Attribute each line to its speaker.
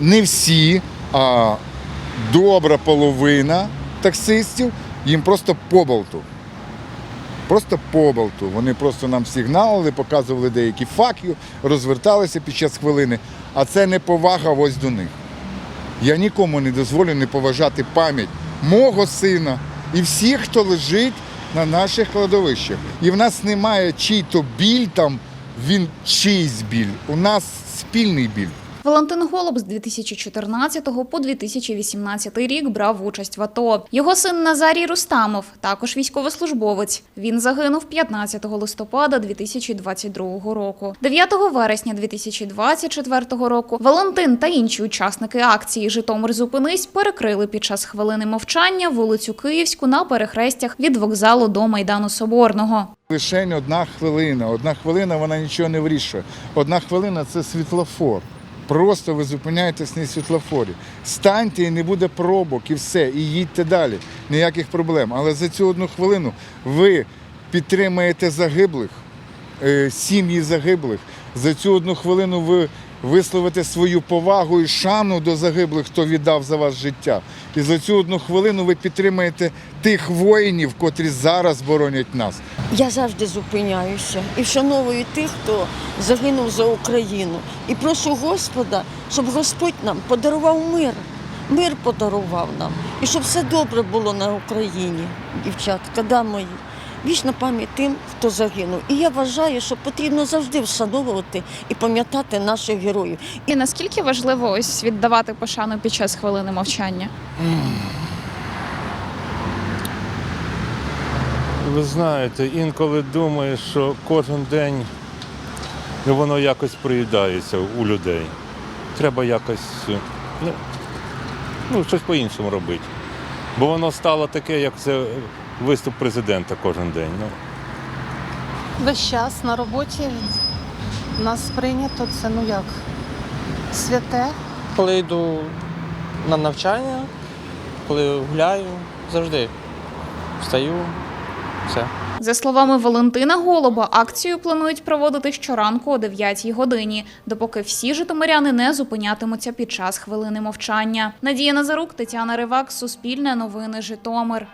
Speaker 1: не всі, а добра половина таксистів їм просто поболту. Просто поболту. Вони просто нам сигналили, показували деякі факти, розверталися під час хвилини. А це не повага ось до них. Я нікому не дозволю не поважати пам'ять мого сина і всіх, хто лежить на наших кладовищах. І в нас немає чий-то біль там, він чийсь біль. У нас спільний біль.
Speaker 2: Валентин Голуб з 2014 по 2018 рік брав участь в АТО. Його син Назарій Рустамов, також військовослужбовець. Він загинув 15 листопада 2022 року. 9 вересня 2024 року Валентин та інші учасники акції Житомир зупинись перекрили під час хвилини мовчання вулицю Київську на перехрестях від вокзалу до майдану Соборного.
Speaker 1: Лишень одна хвилина. Одна хвилина вона нічого не вирішує. Одна хвилина це світлофор. Просто ви зупиняєтесь на світлофорі. Станьте і не буде пробок, і все, і їдьте далі. Ніяких проблем. Але за цю одну хвилину ви підтримаєте загиблих, е, сім'ї загиблих. За цю одну хвилину ви висловите свою повагу і шану до загиблих, хто віддав за вас життя. І за цю одну хвилину ви підтримаєте тих воїнів, котрі зараз боронять нас.
Speaker 3: Я завжди зупиняюся і вшановую тих, хто загинув за Україну. І прошу Господа, щоб Господь нам подарував мир. Мир подарував нам. І щоб все добре було на Україні, дівчатка, да мої. Вічна пам'ять тим, хто загинув. І я вважаю, що потрібно завжди вшановувати і пам'ятати наших героїв.
Speaker 2: І наскільки важливо ось віддавати пошану під час хвилини мовчання?
Speaker 4: Ви знаєте, інколи думаєш, що кожен день ну, воно якось приїдається у людей. Треба якось ну, ну, щось по-іншому робити. Бо воно стало таке, як це виступ президента кожен день. Ну,
Speaker 5: Весь час на роботі нас прийнято це ну як святе.
Speaker 6: Коли йду на навчання, коли гуляю, завжди встаю, все.
Speaker 2: За словами Валентина Голуба, акцію планують проводити щоранку о 9 годині, допоки всі житомиряни не зупинятимуться під час хвилини мовчання. Надія Назарук, Тетяна Ривак, Суспільне новини Житомир.